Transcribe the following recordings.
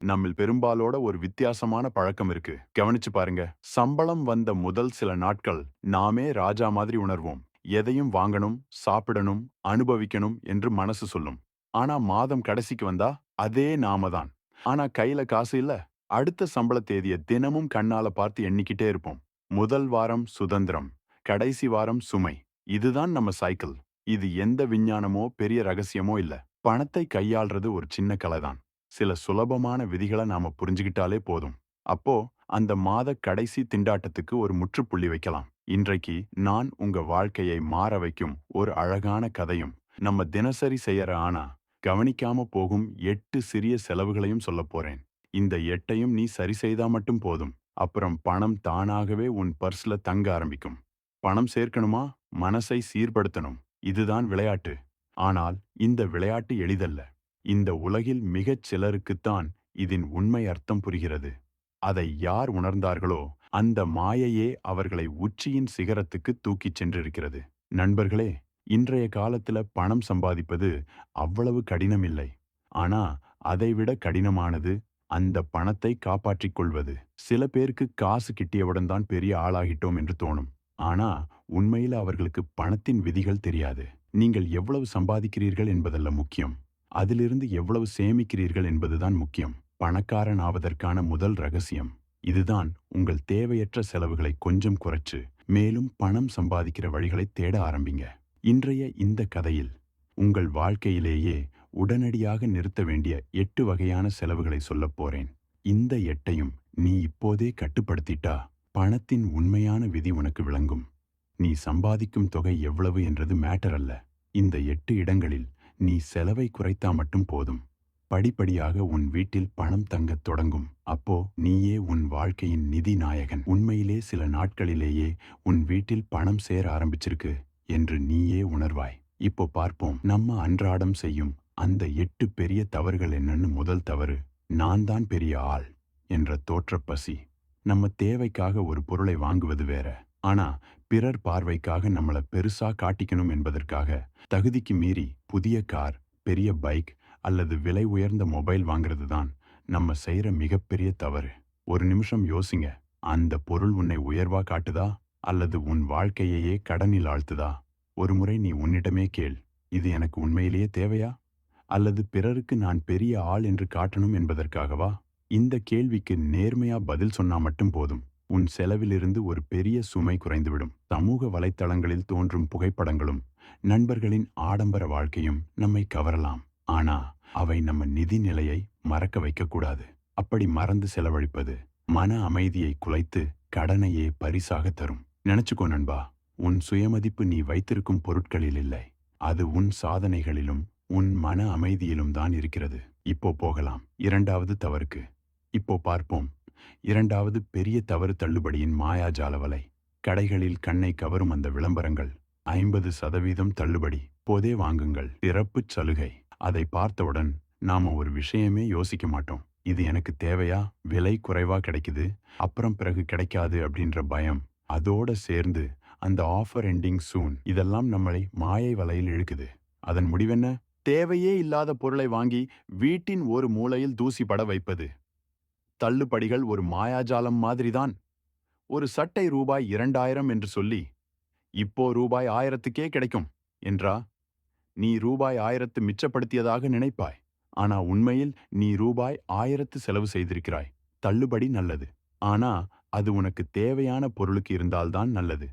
நம்மில் பெரும்பாலோட ஒரு வித்தியாசமான பழக்கம் இருக்கு. கவனிச்சு பாருங்க. சம்பளம் வந்த முதல் சில நாட்கள் நாமே ராஜா மாதிரி உணர்வோம். எதையும் வாங்கணும் சாப்பிடணும் அனுபவிக்கணும் என்று மனசு சொல்லும். ஆனா மாதம் கடைசிக்கு வந்தா அதே நாம தான். ஆனா கையில காசு இல்ல. அடுத்த சம்பள தேதிய தினமும் கண்ணால பார்த்து எண்ணிக்கிட்டே இருப்போம். முதல் வாரம் சுதந்திரம் கடைசி வாரம் சுமை. இதுதான் நம்ம சைக்கிள். இது எந்த விஞ்ஞானமோ பெரிய ரகசியமோ இல்ல. பணத்தை கையாள்றது ஒரு சின்ன கலைதான் சில சுலபமான விதிகளை நாம புரிஞ்சுக்கிட்டாலே போதும். அப்போ அந்த மாத கடைசி திண்டாட்டத்துக்கு ஒரு முற்றுப்புள்ளி வைக்கலாம். இன்றைக்கு நான் உங்க வாழ்க்கையை மாற வைக்கும் ஒரு அழகான கதையும் நம்ம தினசரி செய்யற ஆனா கவனிக்காம போகும் எட்டு சிறிய செலவுகளையும் சொல்லப் போறேன். இந்த எட்டையும் நீ சரி செய்தா மட்டும் போதும். அப்புறம் பணம் தானாகவே உன் பர்ஸ்ல தங்க ஆரம்பிக்கும். பணம் சேர்க்கணுமா? மனசை சீர்படுத்தணும். இதுதான் விளையாட்டு. ஆனால் இந்த விளையாட்டு எளிதல்ல. இந்த உலகில் மிகச் சிலருக்குத்தான் இதன் உண்மை அர்த்தம் புரிகிறது. அதை யார் உணர்ந்தார்களோ அந்த மாயையே அவர்களை உச்சியின் சிகரத்துக்கு தூக்கிச் சென்றிருக்கிறது. நண்பர்களே இன்றைய காலத்துல பணம் சம்பாதிப்பது அவ்வளவு கடினமில்லை. ஆனா அதைவிட கடினமானது அந்த பணத்தை காப்பாற்றிக் கொள்வது. சில பேருக்கு காசு கிட்டியவுடன் தான் பெரிய ஆளாகிட்டோம் என்று தோணும். ஆனா உண்மையில அவர்களுக்கு பணத்தின் விதிகள் தெரியாது. நீங்கள் எவ்வளவு சம்பாதிக்கிறீர்கள் என்பதல்ல முக்கியம். அதிலிருந்து எவ்வளவு சேமிக்கிறீர்கள் என்பதுதான் முக்கியம். பணக்காரன் ஆவதற்கான முதல் ரகசியம். இதுதான் உங்கள் தேவையற்ற செலவுகளை கொஞ்சம் குறைச்சு மேலும் பணம் சம்பாதிக்கிற வழிகளை தேட ஆரம்பிங்க. இன்றைய இந்த கதையில் உங்கள் வாழ்க்கையிலேயே உடனடியாக நிறுத்த வேண்டிய எட்டு வகையான செலவுகளை சொல்லப் போறேன். இந்த எட்டையும் நீ இப்போதே கட்டுப்படுத்திட்டா பணத்தின் உண்மையான விதி உனக்கு விளங்கும். நீ சம்பாதிக்கும் தொகை எவ்வளவு என்றது மேட்டர் அல்ல. இந்த எட்டு இடங்களில் நீ செலவை குறைத்தா மட்டும் போதும். படிப்படியாக உன் வீட்டில் பணம் தங்கத் தொடங்கும். அப்போ நீயே உன் வாழ்க்கையின் நிதி நாயகன். உண்மையிலே சில நாட்களிலேயே உன் வீட்டில் பணம் சேர ஆரம்பிச்சிருக்கு என்று நீயே உணர்வாய். இப்போ பார்ப்போம். நம்ம அன்றாடம் செய்யும் அந்த எட்டு பெரிய தவறுகள் என்னன்னு முதல் தவறு நான் தான் பெரிய ஆள் என்ற தோற்றப் பசி. நம்ம தேவைக்காக ஒரு பொருளை வாங்குவது வேற. ஆனா பிறர் பார்வைக்காக நம்மள பெருசா காட்டிக்கணும் என்பதற்காக தகுதிக்கு மீறி புதிய கார் பெரிய பைக் அல்லது விலை உயர்ந்த மொபைல் வாங்குறது தான் நம்ம செய்யற மிகப்பெரிய தவறு. ஒரு நிமிஷம் யோசிங்க. அந்த பொருள் உன்னை உயர்வா காட்டுதா? அல்லது உன் வாழ்க்கையையே கடனில் ஆழ்த்துதா? ஒருமுறை நீ உன்னிடமே கேள். இது எனக்கு உண்மையிலேயே தேவையா? அல்லது பிறருக்கு நான் பெரிய ஆள் என்று காட்டணும் என்பதற்காகவா? இந்த கேள்விக்கு நேர்மையா பதில் சொன்னா மட்டும் போதும். உன் செலவிலிருந்து ஒரு பெரிய சுமை குறைந்துவிடும். சமூக வலைத்தளங்களில் தோன்றும் புகைப்படங்களும் நண்பர்களின் ஆடம்பர வாழ்க்கையும் நம்மை கவரலாம். ஆனா அவை நம்ம நிதி நிலையை மறக்க வைக்கக்கூடாது. அப்படி மறந்து செலவழிப்பது மன அமைதியை குலைத்து கடனையே பரிசாக தரும். நினைச்சுக்கோ நண்பா உன் சுயமதிப்பு நீ வைத்திருக்கும் பொருட்களில் இல்லை. அது உன் சாதனைகளிலும் உன் மன அமைதியிலும் தான் இருக்கிறது. இப்போ போகலாம். இரண்டாவது தவறுக்கு. இப்போ பார்ப்போம். இரண்டாவது பெரிய தவறு தள்ளுபடியின் மாயாஜால வலை கடைகளில் கண்ணை கவரும் அந்த விளம்பரங்கள். ஐம்பது சதவீதம் தள்ளுபடி. போதே வாங்குங்கள். சிறப்பு சலுகை. அதை பார்த்தவுடன் நாம ஒரு விஷயமே யோசிக்க மாட்டோம். இது எனக்கு தேவையா? விலை குறைவா கிடைக்குது? அப்புறம் பிறகு கிடைக்காது அப்படின்ற பயம். அதோட சேர்ந்து அந்த ஆஃபர் எண்டிங் சூன் இதெல்லாம் நம்மளை மாயை வலையில் இழுக்குது. அதன் முடிவென்ன? தேவையே இல்லாத பொருளை வாங்கி வீட்டின் ஒரு மூலையில் தூசி பட வைப்பது. தள்ளுபடிகள் ஒரு மாயாஜாலம் மாதிரிதான். ஒரு சட்டை ரூபாய் இரண்டாயிரம் என்று சொல்லி இப்போ ரூபாய் ஆயிரத்துக்கே கிடைக்கும் என்றா? நீ ரூபாய் ஆயிரத்து மிச்சப்படுத்தியதாக நினைப்பாய். ஆனா உண்மையில் நீ ரூபாய் ஆயிரத்து செலவு செய்திருக்கிறாய். தள்ளுபடி நல்லது. ஆனா அது உனக்கு தேவையான பொருளுக்கு இருந்தால்தான் நல்லது.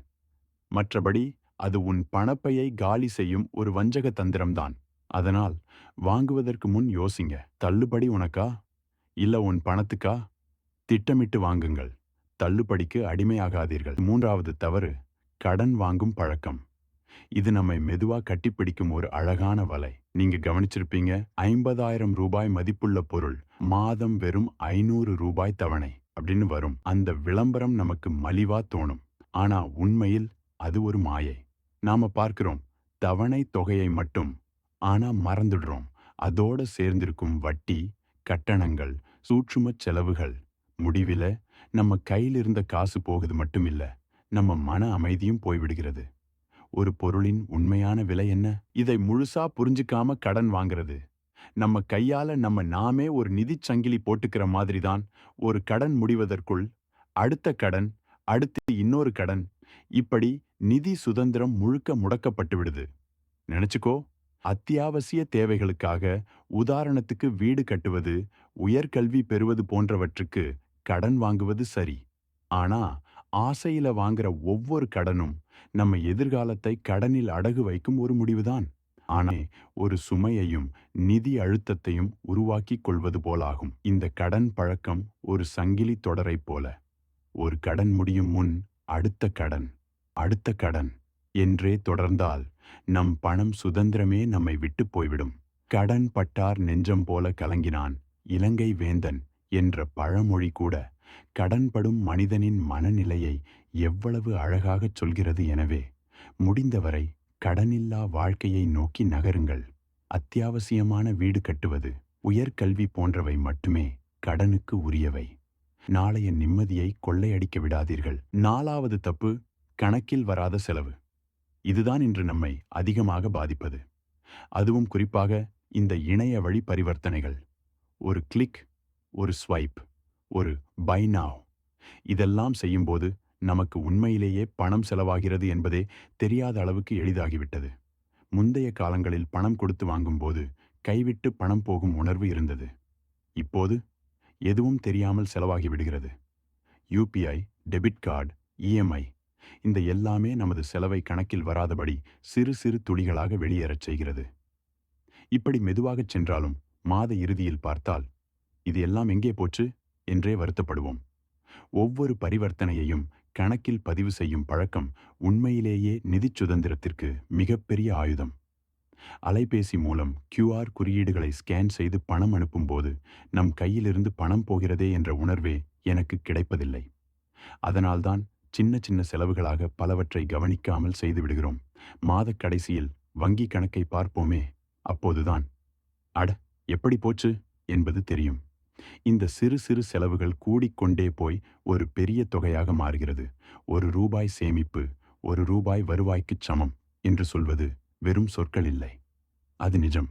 மற்றபடி அது உன் பணப்பையை காலி செய்யும் ஒரு வஞ்சக தந்திரம்தான். அதனால் வாங்குவதற்கு முன் யோசிங்க. தள்ளுபடி உனக்கா? இல்ல உன் பணத்துக்கா? திட்டமிட்டு வாங்குங்கள். தள்ளுபடிக்கு அடிமையாகாதீர்கள். மூன்றாவது தவறு கடன் வாங்கும் பழக்கம். இது நம்மை மெதுவா கட்டிப்பிடிக்கும் ஒரு அழகான வலை. நீங்க கவனிச்சிருப்பீங்க ஐம்பதாயிரம் ரூபாய் மதிப்புள்ள பொருள் மாதம் வெறும் ஐநூறு ரூபாய் தவணை அப்படின்னு வரும். அந்த விளம்பரம் நமக்கு மலிவா தோணும். ஆனா உண்மையில் அது ஒரு மாயை. நாம பார்க்கிறோம் தவணை தொகையை மட்டும். ஆனா மறந்துடுறோம். அதோட சேர்ந்திருக்கும் வட்டி கட்டணங்கள் சூட்சுமச் செலவுகள். முடிவில் நம்ம கையில் இருந்த காசு போகுது மட்டும் இல்லை நம்ம மன அமைதியும் போய்விடுகிறது. ஒரு பொருளின் உண்மையான விலை என்ன? இதை முழுசா புரிஞ்சுக்காம கடன் வாங்குறது. நம்ம கையால நம்ம நாமே ஒரு நிதி சங்கிலி போட்டுக்கிற மாதிரி தான் ஒரு கடன் முடிவதற்குள் அடுத்த கடன் அடுத்து இன்னொரு கடன். இப்படி நிதி சுதந்திரம் முழுக்க முடக்கப்பட்டு விடுது நினைச்சுக்கோ? அத்தியாவசிய தேவைகளுக்காக உதாரணத்துக்கு வீடு கட்டுவது உயர்கல்வி பெறுவது போன்றவற்றுக்கு கடன் வாங்குவது சரி. ஆனா ஆசையில வாங்குற ஒவ்வொரு கடனும் நம்ம எதிர்காலத்தை கடனில் அடகு வைக்கும் ஒரு முடிவுதான். ஆனா ஒரு சுமையையும் நிதி அழுத்தத்தையும் உருவாக்கிக் கொள்வது போலாகும். இந்த கடன் பழக்கம் ஒரு சங்கிலி தொடரைப் போல. ஒரு கடன் முடியும் முன் அடுத்த கடன் அடுத்த கடன் என்றே தொடர்ந்தால் நம் பணம் சுதந்திரமே நம்மை விட்டு போய்விடும். கடன் பட்டார் நெஞ்சம் போல கலங்கினான். இலங்கை வேந்தன் என்ற பழமொழி கூட கடன்படும் மனிதனின் மனநிலையை எவ்வளவு அழகாகச் சொல்கிறது எனவே. முடிந்தவரை கடனில்லா வாழ்க்கையை நோக்கி நகருங்கள். அத்தியாவசியமான வீடு கட்டுவது உயர்கல்வி போன்றவை மட்டுமே கடனுக்கு உரியவை. நாளைய நிம்மதியை கொள்ளையடிக்க விடாதீர்கள். நாலாவது தப்பு கணக்கில் வராத செலவு. இதுதான் இன்று நம்மை அதிகமாக பாதிப்பது. அதுவும் குறிப்பாக இந்த இணைய வழி பரிவர்த்தனைகள். ஒரு கிளிக் ஒரு ஸ்வைப் ஒரு பை நாவ் இதெல்லாம் செய்யும்போது நமக்கு உண்மையிலேயே பணம் செலவாகிறது என்பதே தெரியாத அளவுக்கு எளிதாகிவிட்டது. முந்தைய காலங்களில் பணம் கொடுத்து வாங்கும்போது கைவிட்டு பணம் போகும் உணர்வு இருந்தது. இப்போது எதுவும் தெரியாமல் செலவாகி விடுகிறது. யூபிஐ டெபிட் கார்டு இஎம்ஐ இந்த எல்லாமே நமது செலவை கணக்கில் வராதபடி சிறு சிறு துளிகளாக வெளியேறச் செய்கிறது. இப்படி மெதுவாகச் சென்றாலும் மாத இறுதியில் பார்த்தால் இது எல்லாம் எங்கே போச்சு? என்றே வருத்தப்படுவோம். ஒவ்வொரு பரிவர்த்தனையையும் கணக்கில் பதிவு செய்யும் பழக்கம் உண்மையிலேயே நிதிச் சுதந்திரத்திற்கு மிகப்பெரிய ஆயுதம். அலைபேசி மூலம் கியூஆர் குறியீடுகளை ஸ்கேன் செய்து பணம் அனுப்பும்போது நம் கையிலிருந்து பணம் போகிறதே என்ற உணர்வே எனக்கு கிடைப்பதில்லை. அதனால்தான் சின்ன சின்ன செலவுகளாக பலவற்றை கவனிக்காமல் செய்துவிடுகிறோம் மாதக் கடைசியில் வங்கி கணக்கை பார்ப்போமே அப்போதுதான். அட எப்படி போச்சு? என்பது தெரியும். இந்த சிறு சிறு செலவுகள் கூடிக்கொண்டே போய் ஒரு பெரிய தொகையாக மாறுகிறது. ஒரு ரூபாய் சேமிப்பு ஒரு ரூபாய் வருவாய்க்குச் சமம் என்று சொல்வது வெறும் சொற்கள் இல்லை. அது நிஜம்.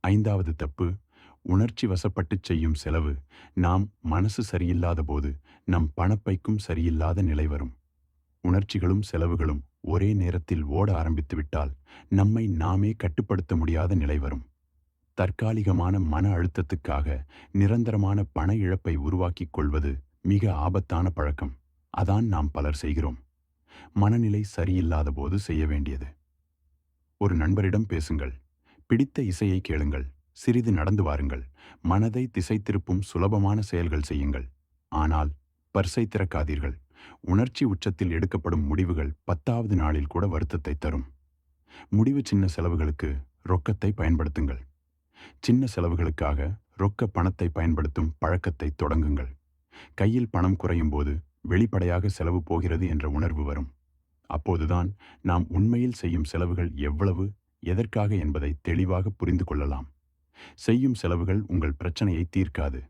ஐந்தாவது தப்பு உணர்ச்சி வசப்பட்டுச் செய்யும் செலவு நாம் மனசு சரியில்லாத போது நம் பணப்பைக்கும் சரியில்லாத நிலை வரும். உணர்ச்சிகளும் செலவுகளும் ஒரே நேரத்தில் ஓட ஆரம்பித்துவிட்டால் நம்மை நாமே கட்டுப்படுத்த முடியாத நிலை வரும். தற்காலிகமான மன அழுத்தத்துக்காக நிரந்தரமான பண இழப்பை உருவாக்கிக் கொள்வது மிக ஆபத்தான பழக்கம். அதான் நாம் பலர் செய்கிறோம். மனநிலை சரியில்லாத போது செய்ய வேண்டியது. ஒரு நண்பரிடம் பேசுங்கள். பிடித்த இசையை கேளுங்கள். சிறிது நடந்து வாருங்கள். மனதை திசை திருப்பும் சுலபமான செயல்கள் செய்யுங்கள். ஆனால் பர்சை திறக்காதீர்கள். உணர்ச்சி உச்சத்தில் எடுக்கப்படும் முடிவுகள் பத்தாவது நாளில் கூட வருத்தத்தை தரும். முடிவு சின்ன செலவுகளுக்கு ரொக்கத்தை பயன்படுத்துங்கள். சின்ன செலவுகளுக்காக ரொக்க பணத்தை பயன்படுத்தும் பழக்கத்தை தொடங்குங்கள். கையில் பணம் குறையும் போது வெளிப்படையாக செலவு போகிறது என்ற உணர்வு வரும். அப்போதுதான் நாம் உண்மையில் செய்யும் செலவுகள் எவ்வளவு எதற்காக என்பதை தெளிவாக புரிந்து கொள்ளலாம். செய்யும் செலவுகள் உங்கள் பிரச்சனையை தீர்க்காது.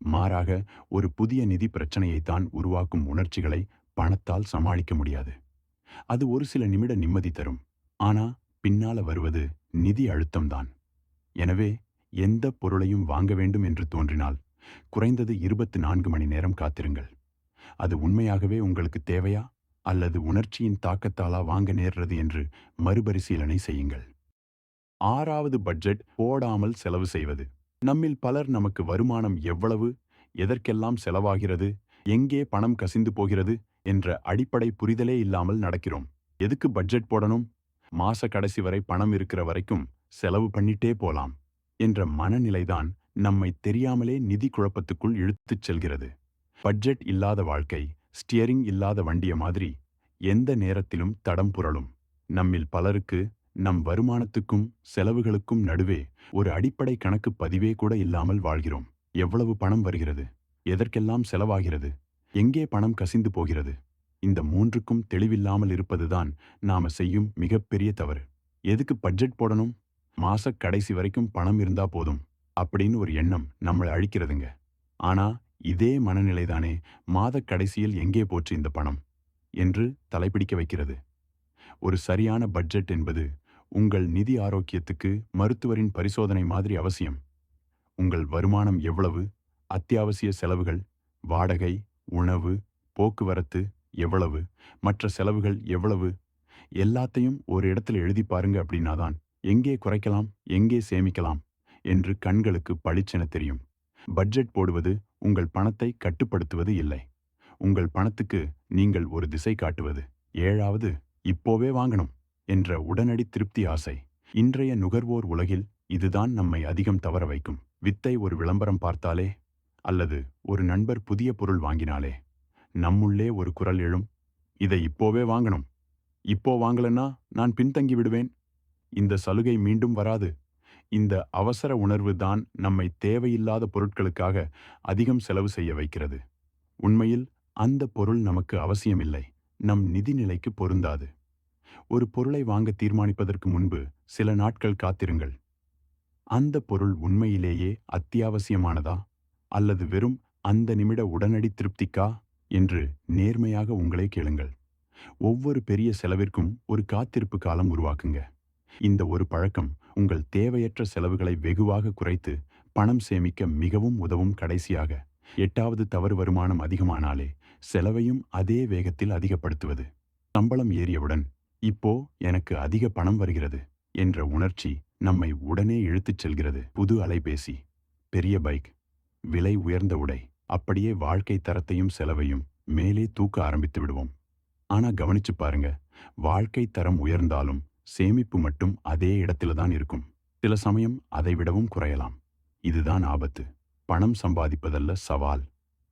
மாறாக ஒரு புதிய நிதி பிரச்சனையைத்தான் உருவாக்கும் உணர்ச்சிகளை பணத்தால் சமாளிக்க முடியாது. அது ஒரு சில நிமிட நிம்மதி தரும். ஆனா பின்னால வருவது நிதி அழுத்தம்தான். எனவே எந்த பொருளையும் வாங்க வேண்டும் என்று தோன்றினால் குறைந்தது இருபத்து நான்கு மணி நேரம் காத்திருங்கள். அது உண்மையாகவே உங்களுக்கு தேவையா? அல்லது உணர்ச்சியின் தாக்கத்தாலா வாங்க நேர்றது என்று மறுபரிசீலனை செய்யுங்கள். ஆறாவது பட்ஜெட் போடாமல் செலவு செய்வது. நம்மில் பலர் நமக்கு வருமானம் எவ்வளவு எதற்கெல்லாம் செலவாகிறது எங்கே பணம் கசிந்து போகிறது என்ற அடிப்படை புரிதலே இல்லாமல் நடக்கிறோம். எதுக்கு பட்ஜெட் போடணும்? மாச கடைசி வரை பணம் இருக்கிற வரைக்கும் செலவு பண்ணிட்டே போலாம் என்ற மனநிலைதான் நம்மை தெரியாமலே நிதி குழப்பத்துக்குள் இழுத்துச் செல்கிறது. பட்ஜெட் இல்லாத வாழ்க்கை ஸ்டியரிங் இல்லாத வண்டிய மாதிரி எந்த நேரத்திலும் தடம் புரளும். நம்மில் பலருக்கு நம் வருமானத்துக்கும் செலவுகளுக்கும் நடுவே ஒரு அடிப்படை கணக்கு பதிவே கூட இல்லாமல் வாழ்கிறோம். எவ்வளவு பணம் வருகிறது? எதற்கெல்லாம் செலவாகிறது? எங்கே பணம் கசிந்து போகிறது? இந்த மூன்றுக்கும் தெளிவில்லாமல் இருப்பதுதான் நாம செய்யும் மிகப்பெரிய தவறு. எதுக்கு பட்ஜெட் போடணும்? மாச கடைசி வரைக்கும் பணம் இருந்தா போதும் அப்படின்னு ஒரு எண்ணம் நம்மளை அழிக்கிறதுங்க. ஆனா இதே மனநிலைதானே மாத கடைசியில் எங்கே போச்சு இந்த பணம்? என்று தலைப்பிடிக்க வைக்கிறது. ஒரு சரியான பட்ஜெட் என்பது உங்கள் நிதி ஆரோக்கியத்துக்கு மருத்துவரின் பரிசோதனை மாதிரி அவசியம். உங்கள் வருமானம் எவ்வளவு? அத்தியாவசிய செலவுகள் வாடகை உணவு போக்குவரத்து எவ்வளவு? மற்ற செலவுகள் எவ்வளவு? எல்லாத்தையும் ஒரு இடத்துல எழுதி பாருங்க அப்படின்னாதான் எங்கே குறைக்கலாம் எங்கே சேமிக்கலாம் என்று கண்களுக்கு பளிச்சென தெரியும். பட்ஜெட் போடுவது உங்கள் பணத்தை கட்டுப்படுத்துவது இல்லை. உங்கள் பணத்துக்கு நீங்கள் ஒரு திசை காட்டுவது. ஏழாவது இப்போவே வாங்கணும். என்ற உடனடி திருப்தி ஆசை. இன்றைய நுகர்வோர் உலகில் இதுதான் நம்மை அதிகம் தவற வைக்கும். வித்தை ஒரு விளம்பரம் பார்த்தாலே அல்லது ஒரு நண்பர் புதிய பொருள் வாங்கினாலே நம்முள்ளே ஒரு குரல் எழும். இதை இப்போவே வாங்கணும். இப்போ வாங்கலன்னா நான் பின்தங்கி விடுவேன். இந்த சலுகை மீண்டும் வராது. இந்த அவசர உணர்வு தான் நம்மை தேவையில்லாத பொருட்களுக்காக அதிகம் செலவு செய்ய வைக்கிறது. உண்மையில் அந்த பொருள் நமக்கு அவசியமில்லை. நம் நிதிநிலைக்கு பொருந்தாது. ஒரு பொருளை வாங்க தீர்மானிப்பதற்கு முன்பு சில நாட்கள் காத்திருங்கள். அந்த பொருள் உண்மையிலேயே அத்தியாவசியமானதா? அல்லது வெறும் அந்த நிமிட உடனடி திருப்திக்கா? என்று நேர்மையாக உங்களே கேளுங்கள். ஒவ்வொரு பெரிய செலவிற்கும் ஒரு காத்திருப்பு காலம் உருவாக்குங்க. இந்த ஒரு பழக்கம் உங்கள் தேவையற்ற செலவுகளை வெகுவாக குறைத்து பணம் சேமிக்க மிகவும் உதவும் கடைசியாக. எட்டாவது தவறு வருமானம் அதிகமானாலே செலவையும் அதே வேகத்தில் அதிகப்படுத்துவது. சம்பளம் ஏறியவுடன் இப்போ எனக்கு அதிக பணம் வருகிறது என்ற உணர்ச்சி நம்மை உடனே இழுத்துச் செல்கிறது. புது அலைபேசி பெரிய பைக் விலை உயர்ந்த உடை அப்படியே வாழ்க்கை தரத்தையும் செலவையும் மேலே தூக்க ஆரம்பித்து விடுவோம். ஆனா கவனிச்சு பாருங்க வாழ்க்கை தரம் உயர்ந்தாலும் சேமிப்பு மட்டும் அதே இடத்துல தான் இருக்கும். சில சமயம் அதை விடவும் குறையலாம். இதுதான் ஆபத்து. பணம் சம்பாதிப்பதல்ல சவால்.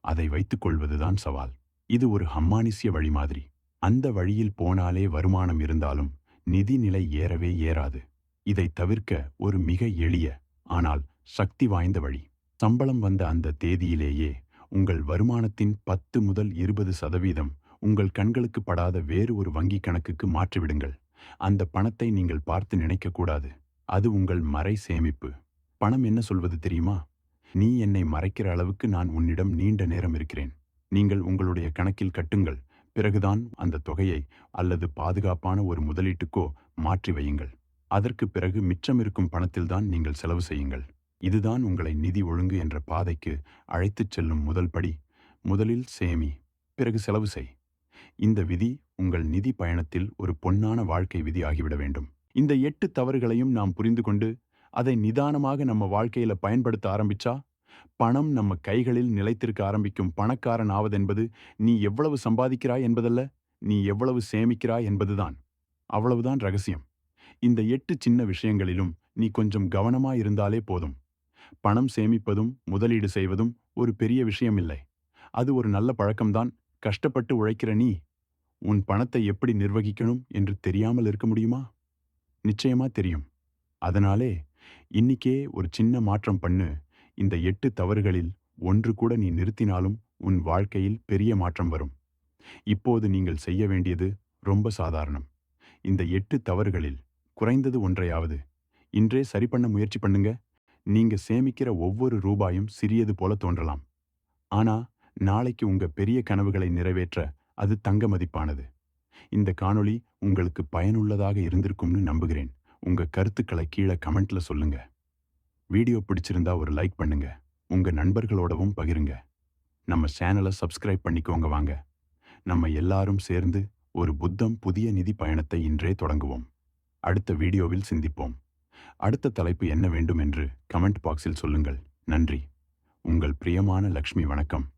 அதை வைத்துக் கொள்வதுதான் சவால். இது ஒரு ஹம்மானிசிய வழி மாதிரி. அந்த வழியில் போனாலே வருமானம் இருந்தாலும் நிதிநிலை ஏறவே ஏறாது. இதை தவிர்க்க ஒரு மிக எளிய ஆனால் சக்தி வாய்ந்த வழி. சம்பளம் வந்த அந்த தேதியிலேயே உங்கள் வருமானத்தின் பத்து முதல் இருபது சதவீதம் உங்கள் கண்களுக்கு படாத வேறு ஒரு வங்கி கணக்குக்கு மாற்றிவிடுங்கள். அந்த பணத்தை நீங்கள் பார்த்து நினைக்கக்கூடாது. அது உங்கள் மறை சேமிப்பு. பணம் என்ன சொல்வது தெரியுமா? நீ என்னை மறைக்கிற அளவுக்கு நான் உன்னிடம் நீண்ட நேரம் இருக்கிறேன். நீங்கள் உங்களுடைய கணக்கில் கட்டுங்கள். பிறகுதான் அந்த தொகையை அல்லது பாதுகாப்பான ஒரு முதலீட்டுக்கோ மாற்றி வையுங்கள். அதற்கு பிறகு மிச்சம் இருக்கும் பணத்தில்தான் நீங்கள் செலவு செய்யுங்கள். இதுதான் உங்களை நிதி ஒழுங்கு என்ற பாதைக்கு அழைத்துச் செல்லும் முதல் படி. முதலில் சேமி பிறகு செலவு செய். இந்த விதி உங்கள் நிதி பயணத்தில் ஒரு பொன்னான வாழ்க்கை விதி ஆகிவிட வேண்டும். இந்த எட்டு தவறுகளையும் நாம் புரிந்து கொண்டு அதை நிதானமாக நம்ம வாழ்க்கையில பயன்படுத்த ஆரம்பிச்சா பணம் நம்ம கைகளில் நிலைத்திருக்க ஆரம்பிக்கும் பணக்காரன் ஆவதென்பது நீ எவ்வளவு சம்பாதிக்கிறாய் என்பதல்ல நீ எவ்வளவு சேமிக்கிறாய் என்பதுதான். அவ்வளவுதான் ரகசியம். இந்த எட்டு சின்ன விஷயங்களிலும் நீ கொஞ்சம் கவனமாயிருந்தாலே போதும். பணம் சேமிப்பதும் முதலீடு செய்வதும் ஒரு பெரிய விஷயமில்லை. அது ஒரு நல்ல பழக்கம்தான். கஷ்டப்பட்டு உழைக்கிற நீ உன் பணத்தை எப்படி நிர்வகிக்கணும் என்று தெரியாமல் இருக்க முடியுமா? நிச்சயமா தெரியும். அதனாலே இன்னிக்கே ஒரு சின்ன மாற்றம் பண்ணு. இந்த எட்டு தவறுகளில் ஒன்று கூட நீ நிறுத்தினாலும் உன் வாழ்க்கையில் பெரிய மாற்றம் வரும். இப்போது நீங்கள் செய்ய வேண்டியது ரொம்ப சாதாரணம். இந்த எட்டு தவறுகளில் குறைந்தது ஒன்றையாவது. இன்றே சரி பண்ண முயற்சி பண்ணுங்க. நீங்க சேமிக்கிற ஒவ்வொரு ரூபாயும் சிறியது போல தோன்றலாம். ஆனா நாளைக்கு உங்க பெரிய கனவுகளை நிறைவேற்ற அது தங்க மதிப்பானது. இந்த காணொளி உங்களுக்கு பயனுள்ளதாக இருந்திருக்கும்னு நம்புகிறேன். உங்க கருத்துக்களை கீழே கமெண்ட்ல சொல்லுங்க. வீடியோ பிடிச்சிருந்தா ஒரு லைக் பண்ணுங்க. உங்க நண்பர்களோடவும் பகிருங்க. நம்ம சேனலை சப்ஸ்கிரைப் பண்ணிக்கோங்க வாங்க. நம்ம எல்லாரும் சேர்ந்து ஒரு புத்தம் புதிய நிதி பயணத்தை இன்றே தொடங்குவோம். அடுத்த வீடியோவில் சிந்திப்போம். அடுத்த தலைப்பு என்ன வேண்டும் என்று கமெண்ட் பாக்ஸில் சொல்லுங்கள். நன்றி. உங்கள் பிரியமான லக்ஷ்மி வணக்கம்.